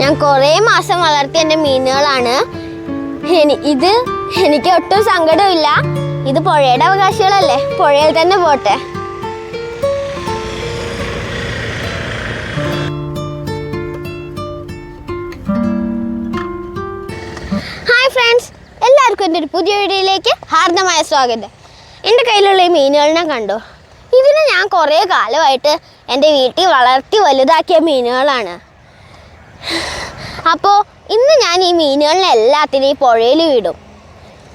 ഞാൻ കുറേ മാസം വളർത്തിയ എന്റെ മീനുകളാണ്. ഇത് എനിക്ക് ഒട്ടും സങ്കടമില്ല ഇത് പുഴയുടെ അവകാശികളല്ലേ? പുഴയിൽ തന്നെ പോട്ടെ. ഹായ് ഫ്രണ്ട്സ് എല്ലാവർക്കും എന്റെ ഒരു പുതിയ വീഡിയോയിലേക്ക് ഹാർദമായ സ്വാഗതം. എന്റെ കയ്യിലുള്ള ഈ മീനുകളിനെ കണ്ടോ? ഇതിനെ ഞാൻ കുറേ കാലമായിട്ട് എന്റെ വീട്ടിൽ വളർത്തി വലുതാക്കിയ മീനുകളാണ്. അപ്പോൾ ഇന്ന് ഞാൻ ഈ മീനുകളിനെ എല്ലാത്തിനും ഈ പുഴയിൽ വിടും.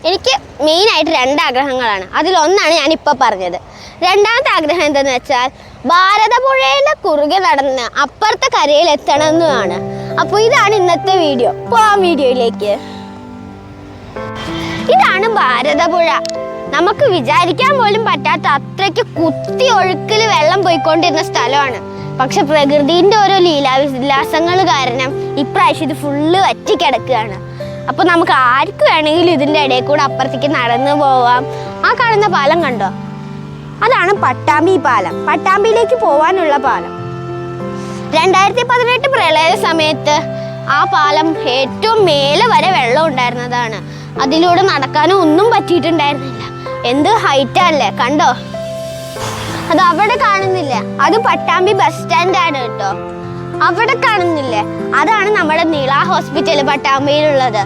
എനിക്ക് മെയിനായിട്ട് രണ്ട് ആഗ്രഹങ്ങളാണ് അതിലൊന്നാണ് ഞാനിപ്പോൾ പറഞ്ഞത്. രണ്ടാമത്തെ ആഗ്രഹം എന്തെന്ന് വെച്ചാൽ ഭാരതപ്പുഴയുടെ കുറുകെ നടന്ന് അപ്പുറത്തെ കരയിൽ എത്തണമെന്നാണ് അപ്പോൾ ഇതാണ് ഇന്നത്തെ വീഡിയോ. പോവാം വീഡിയോയിലേക്ക്. ഇതാണ് ഭാരതപ്പുഴ നമുക്ക് വിചാരിക്കാൻ പോലും പറ്റാത്ത അത്രയ്ക്ക് കുത്തി ഒഴുക്കിൽ വെള്ളം പോയിക്കൊണ്ടിരുന്ന സ്ഥലമാണ്. പക്ഷെ പ്രകൃതിന്റെ ഓരോ ലീലാവിലാസങ്ങൾ കാരണം ഇപ്രാവശ്യം ഇത് ഫുള്ള് വറ്റിക്കിടക്കുകയാണ് അപ്പൊ നമുക്ക് ആർക്ക് വേണമെങ്കിലും ഇതിന്റെ ഇടയിൽ കൂടെ അപ്പുറത്തേക്ക് നടന്നു പോവാം. ആ കാണുന്ന പാലം കണ്ടോ? അതാണ് പട്ടാമ്പി പാലം. പട്ടാമ്പിയിലേക്ക് പോവാനുള്ള പാലം. രണ്ടായിരത്തി പതിനെട്ട് പ്രളയ സമയത്ത് ആ പാലം ഏറ്റവും മേലെ വരെ വെള്ളം ഉണ്ടായിരുന്നതാണ്. അതിലൂടെ നടക്കാനോ ഒന്നും പറ്റിയിട്ടുണ്ടായിരുന്നില്ല. എന്ത് ഹൈറ്റല്ലേ കണ്ടോ? അത് അവിടെ കാണുന്നില്ല. അത് പട്ടാമ്പി ബസ് സ്റ്റാൻഡ് ആണ് കേട്ടോ. അവിടെ കാണുന്നില്ലേ. അതാണ് നമ്മുടെ നീള ഹോസ്പിറ്റൽ പട്ടാമ്പിയിലുള്ളത്.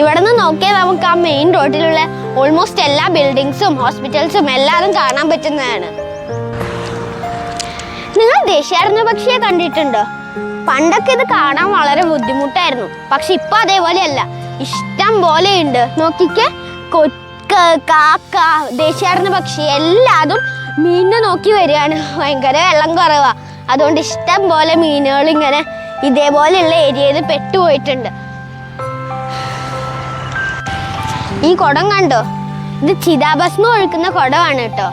ഇവിടെ നിന്ന് നോക്കിയാൽ നമുക്ക് ആ മെയിൻ റോഡിലുള്ള ഓൾമോസ്റ്റ് എല്ലാ ബിൽഡിങ്സും ഹോസ്പിറ്റൽസും എല്ലാതും കാണാൻ പറ്റുന്നതാണ്. നിങ്ങൾ ദേശീയാർന്ന പക്ഷിയെ കണ്ടിട്ടുണ്ടോ? പണ്ടൊക്കെ ഇത് കാണാൻ വളരെ ബുദ്ധിമുട്ടായിരുന്നു. പക്ഷെ ഇപ്പൊ അതേപോലെയല്ല. ഇഷ്ടം പോലെ ഉണ്ട് നോക്കിക്കേ കൊക്ക് കാക്ക ദേശീയാർന്ന പക്ഷി എല്ലാതും മീനിനെ നോക്കി വരികയാണ്. ഭയങ്കര വെള്ളം കുറവാ. അതുകൊണ്ട് ഇഷ്ടം പോലെ മീനുകൾ ഇങ്ങനെ ഇതേപോലെയുള്ള ഏരിയയിൽ പെട്ടുപോയിട്ടുണ്ട്. ഈ കുടം കണ്ടോ? ഇത് ചിതാഭസ്മം ഒഴുക്കുന്ന കുടമാണ് കേട്ടോ.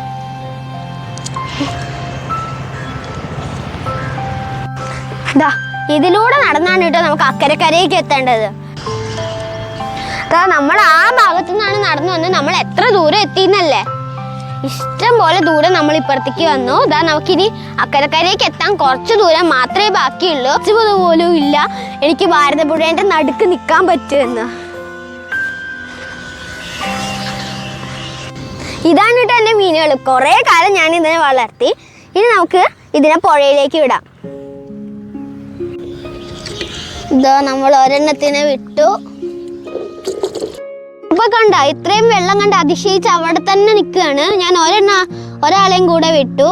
ഇതിലൂടെ നടന്നാണ് കേട്ടോ നമുക്ക് അക്കരക്കരയ്ക്ക് എത്തേണ്ടത്. ദാ നമ്മൾ ആ ഭാഗത്തു നിന്നാണ് നടന്നു വന്നത്. നമ്മൾ എത്ര ദൂരം എത്തിയെന്നല്ലേ? ഇഷ്ടം പോലെ ദൂരം നമ്മൾ ഇപ്പുറത്തേക്ക് വന്നു. ദാ നമുക്കിനി അക്കരക്കരയ്ക്ക് എത്താൻ കുറച്ച് ദൂരം മാത്രമേ ബാക്കിയുള്ളൂ. കുറച്ച് പോലും ഇല്ല. എനിക്ക് ഭാരതപ്പുഴേന്റെ നടുക്ക് നിൽക്കാൻ പറ്റുമെന്ന്. ഇതാണ് കേട്ടോ എന്റെ മീനുകൾ. കുറേ കാലം ഞാൻ ഇതിനെ വളർത്തി. ഇനി നമുക്ക് ഇതിനെ പുഴയിലേക്ക് വിടാം. ഇതാ നമ്മൾ ഒരെണ്ണത്തിനെ വിട്ടു. ഇപ്പൊ കണ്ട ഇത്രയും വെള്ളം കണ്ട് അതിശയിച്ച് അവിടെ തന്നെ നിൽക്കുകയാണ്. ഞാൻ ഒരെണ്ണ ഒരാളെയും കൂടെ വിട്ടു.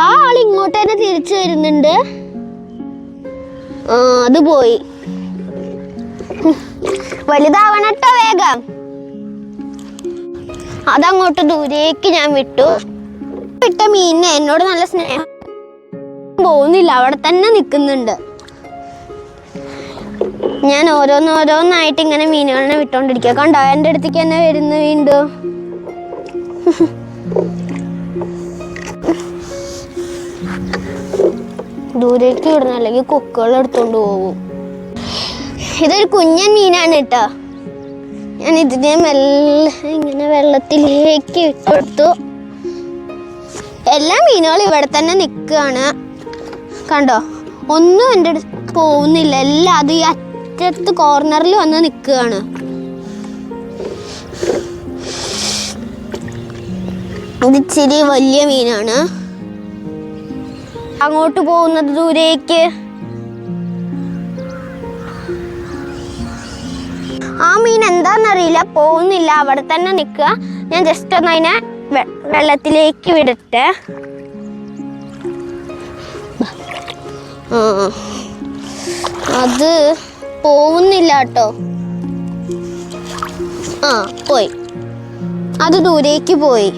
ആ ആൾ ഇങ്ങോട്ട് തന്നെ തിരിച്ചു വരുന്നുണ്ട്. അത് പോയി. വലുതാവണട്ടോ വേഗം. അതങ്ങോട്ട് ദൂരേക്ക് ഞാൻ വിട്ടു. വിട്ട മീനിനെ എന്നോട് നല്ല സ്നേഹം. പോകുന്നില്ല അവിടെ തന്നെ നിൽക്കുന്നുണ്ട്. ഞാൻ ഓരോന്നോരോന്നായിട്ട് ഇങ്ങനെ മീനുകളെ വിട്ടോണ്ടിരിക്കുക കണ്ടോ? എന്റെ അടുത്തേക്ക് തന്നെ വരുന്നു വീണ്ടും. ദൂരേക്ക് വിടണം അല്ലെങ്കിൽ കൊക്കുകൾ എടുത്തോണ്ട് പോകും. ഇതൊരു കുഞ്ഞൻ മീനാണ് കേട്ടോ. ഞാൻ ഇതിനെ മെല്ലെ ഇങ്ങനെ വെള്ളത്തിലേക്ക് ഇട്ടു എല്ലാ മീനുകളും ഇവിടെ തന്നെ നിൽക്കുകയാണ്. കണ്ടോ? ഒന്നും എന്റെ പോകുന്നില്ല. എല്ലാം അത് ഈ അറ്റത്ത് കോർണറിൽ വന്ന് നിൽക്കുകയാണ്. ഇത് ഇച്ചിരി വലിയ മീനാണ്. അങ്ങോട്ട് പോകുന്നത് ദൂരേക്ക്. ആ മീൻ എന്താണെന്നറിയില്ല. പോകുന്നില്ല. അവിടെ തന്നെ നിൽക്കുക. ഞാൻ ജസ്റ്റ് ഒന്ന് അതിനെ വെള്ളത്തിലേക്ക് വിടട്ടെ. ആ. അത് പോകുന്നില്ല കേട്ടോ. ആ പോയി. അത് ദൂരേക്ക് പോയി.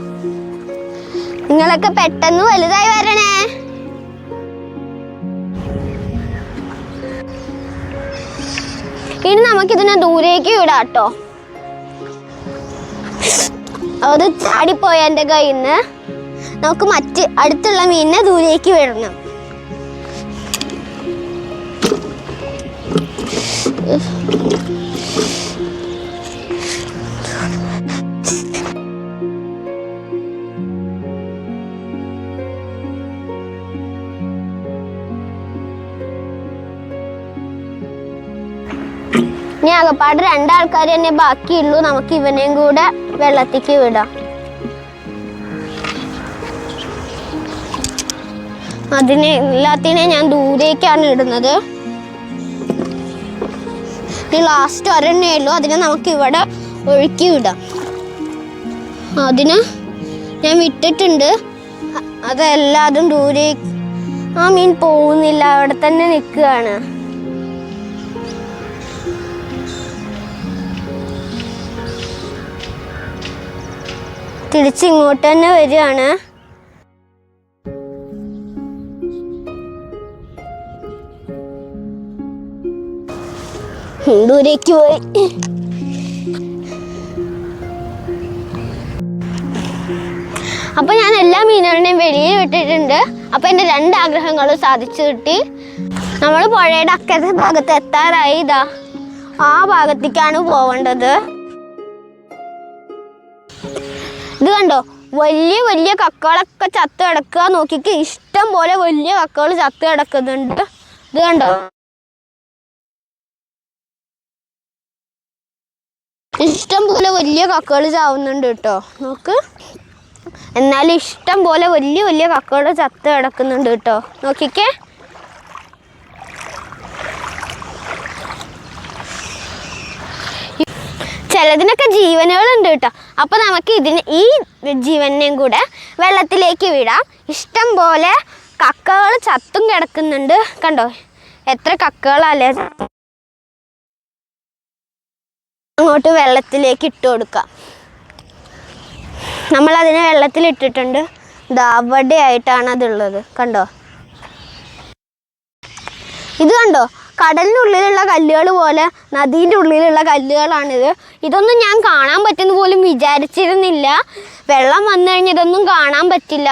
നിങ്ങളൊക്കെ പെട്ടെന്ന് വലുതായി വരണേ. ഇനി നമുക്കിതിനെ ദൂരേക്ക് വിടാം കേട്ടോ. അത് ചാടിപ്പോയ എന്റെ കയ്യിൽ നിന്ന് നമുക്ക് മറ്റ് അടുത്തുള്ള മീനിനെ ദൂരേക്ക് വിടണം. ഇനി ആകപ്പാട് രണ്ടാൾക്കാർ തന്നെ ബാക്കിയുള്ളൂ. നമുക്ക് ഇവനെയും കൂടെ വെള്ളത്തിക്ക് വിടാം. അതിനെ എല്ലാത്തിനെയും ഞാൻ ദൂരേക്കാണ് ഇടുന്നത്. ഇനി ലാസ്റ്റ് ഒരെണ്ണേ ഉള്ളൂ. അതിനെ നമുക്ക് ഇവിടെ ഒഴുക്കി വിടാം അതിന് ഞാൻ വിട്ടിട്ടുണ്ട്. അതെല്ലാതും ദൂരെ ആ മീൻ പോകുന്നില്ല. അവിടെ തന്നെ നിൽക്കുകയാണ്. തിരിച്ചിങ്ങോട്ട് തന്നെ വരികയാണ്. ദൂരേക്ക് പോയി. അപ്പൊ ഞാൻ എല്ലാ മീനുകളുടെയും വെളിയിൽ വിട്ടിട്ടുണ്ട്. അപ്പൊ എന്റെ രണ്ട് ആഗ്രഹങ്ങളും സാധിച്ചു കിട്ടി. നമ്മൾ പുഴയുടെ അക്കത്തെ ഭാഗത്ത് എത്താറായി ഇതാ. ആ ഭാഗത്തേക്കാണ് പോവേണ്ടത്. ഇത് കണ്ടോ? വലിയ വലിയ കക്കകളൊക്കെ ചത്ത് കിടക്കുക. നോക്കിക്ക് ഇഷ്ടം പോലെ വലിയ കക്കകൾ ചത്ത് കിടക്കുന്നുണ്ട്. ഇത് കണ്ടോ? ഇഷ്ടം പോലെ വലിയ കക്കകൾ ചാവുന്നുണ്ട് കേട്ടോ. നോക്ക്. എന്നാലും ഇഷ്ടം പോലെ വലിയ വലിയ കക്കകൾ ചത്ത് കിടക്കുന്നുണ്ട് കേട്ടോ. നോക്കിക്കേ. ചിലതിനൊക്കെ ജീവനുകളുണ്ട് കേട്ടോ. അപ്പോൾ നമുക്ക് ഇതിന് ഈ ജീവനെയും കൂടെ വെള്ളത്തിലേക്ക് വിടാം. ഇഷ്ടം പോലെ കക്കകൾ ചത്തും കിടക്കുന്നുണ്ട്. കണ്ടോ? എത്ര കക്കകളല്ലേ അങ്ങോട്ട് വെള്ളത്തിലേക്ക് ഇട്ട് കൊടുക്കാം. നമ്മൾ അതിനെ വെള്ളത്തിൽ ഇട്ടിട്ടുണ്ട് ദാ അവിടെ ആയിട്ടാണ് അതുള്ളത്. കണ്ടോ? ഇത് കണ്ടോ? കടലിനുള്ളിലുള്ള കല്ലുകൾ പോലെ നദീന്റെ ഉള്ളിലുള്ള കല്ലുകളാണിത്. ഇതൊന്നും ഞാൻ കാണാൻ പറ്റുന്ന പോലും വിചാരിച്ചിരുന്നില്ല. വെള്ളം വന്നു കഴിഞ്ഞാൽ ഇതൊന്നും കാണാൻ പറ്റില്ല.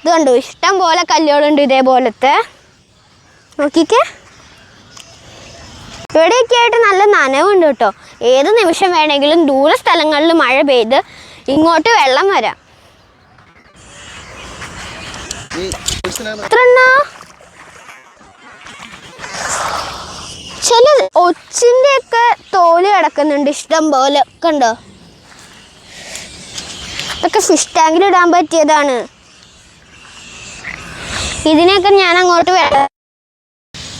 ഇത് കണ്ടോ? ഇഷ്ടം പോലെ കല്ലുകളുണ്ട് ഇതേപോലത്തെ. നോക്കിക്കേ. ഇവിടെയൊക്കെ ആയിട്ട് നല്ല നനവുണ്ട് കേട്ടോ. ഏത് നിമിഷം വേണമെങ്കിലും ദൂര സ്ഥലങ്ങളിൽ മഴ പെയ്ത് ഇങ്ങോട്ട് വെള്ളം വരാം. ചില ഒച്ചിന്റെ ഒക്കെ തോൽ കിടക്കുന്നുണ്ട്. ഇഷ്ടം പോലെ കണ്ടോ ഇതൊക്കെ ഫിഷ് ടാങ്കിൽ ഇടാൻ പറ്റിയതാണ്. ഇതിനെയൊക്കെ ഞാൻ അങ്ങോട്ട് വെള്ളം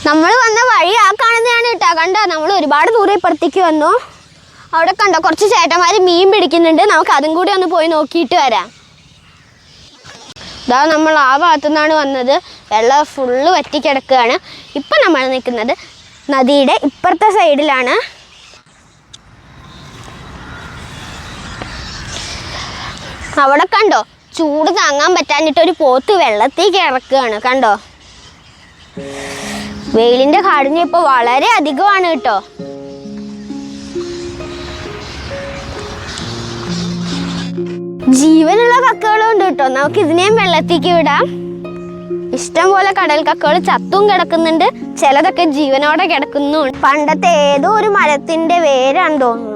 നമ്മൾ വന്ന വഴി ആ കാണുന്നതാണ് കേട്ടോ കണ്ടോ? നമ്മൾ ഒരുപാട് ദൂരെ ഇപ്പുറത്തേക്ക് വന്നു. അവിടെ കണ്ടോ? കുറച്ച് ചേട്ടന്മാർ മീൻ പിടിക്കുന്നുണ്ട്. നമുക്ക് അതും കൂടി ഒന്ന് പോയി നോക്കിയിട്ട് വരാം. ഇതാ നമ്മൾ ആ ഭാഗത്തു നിന്നാണ് വന്നത്. വെള്ളം ഫുള്ള് വറ്റിക്കിടക്കുകയാണ്. ഇപ്പം നമ്മൾ നിൽക്കുന്നത് നദിയുടെ ഇപ്പുറത്തെ സൈഡിലാണ്. അവിടെ കണ്ടോ? ചൂട് താങ്ങാൻ പറ്റാഞ്ഞിട്ട് ഒരു പോത്ത് വെള്ളത്തിൽ കിടക്കുകയാണ്. കണ്ടോ? വെയിലിന്റെ കാഠിന്യം ഇപ്പൊ വളരെ അധികമാണ് കേട്ടോ. ജീവനുള്ള കക്കകളും ഉണ്ട് കേട്ടോ. നമുക്ക് ഇതിനെയും വെള്ളത്തേക്ക് വിടാം. ഇഷ്ടം പോലെ കടൽ കക്കകൾ ചത്തും കിടക്കുന്നുണ്ട്. ചിലതൊക്കെ ജീവനോടെ കിടക്കുന്നു പണ്ടത്തെ ഏതോ ഒരു മരത്തിന്റെ വേരാണ് തോന്നുന്നു.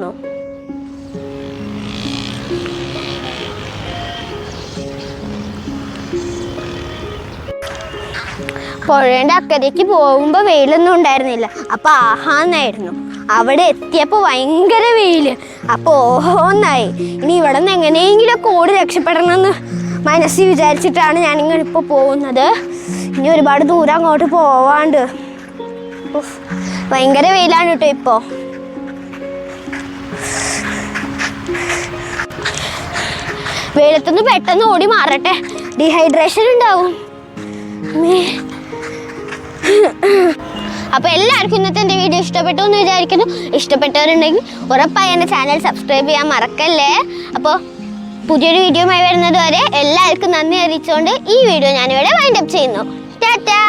പുഴയുടെ അക്കരയ്ക്ക് പോകുമ്പോൾ വെയിലൊന്നും ഉണ്ടായിരുന്നില്ല. അപ്പൊ ആഹാന്നായിരുന്നു. അവിടെ എത്തിയപ്പോൾ ഭയങ്കര വെയിൽ. അപ്പോൾ ഓഹോന്നായി. ഇനി ഇവിടെ നിന്ന് എങ്ങനെയെങ്കിലും ഓടി രക്ഷപ്പെടണമെന്ന് മനസ്സിൽ വിചാരിച്ചിട്ടാണ് ഞാനിങ്ങനെ ഇപ്പോൾ പോകുന്നത്. ഇനി ഒരുപാട് ദൂരം അങ്ങോട്ട് പോവാണ്ട്. ഭയങ്കര വെയിലാണ് കേട്ടോ ഇപ്പോൾ വെയിലത്തുനിന്ന് പെട്ടെന്ന് ഓടി മാറട്ടെ. ഡീഹൈഡ്രേഷൻ ഉണ്ടാവും. മേ അപ്പൊ എല്ലാവർക്കും ഇന്നത്തെ എന്റെ വീഡിയോ ഇഷ്ടപ്പെട്ടു എന്ന് വിചാരിക്കുന്നു. ഇഷ്ടപ്പെട്ടവരുണ്ടെങ്കിൽ ഉറപ്പായി എന്റെ ചാനൽ സബ്സ്ക്രൈബ് ചെയ്യാൻ മറക്കല്ലേ? അപ്പോൾ പുതിയൊരു വീഡിയോയുമായി വരുന്നത് വരെ എല്ലാവർക്കും നന്ദി അറിയിച്ചുകൊണ്ട് ഈ വീഡിയോ ഞാനിവിടെ വൈൻഡപ്പ് ചെയ്യുന്നു. ടാറ്റാ!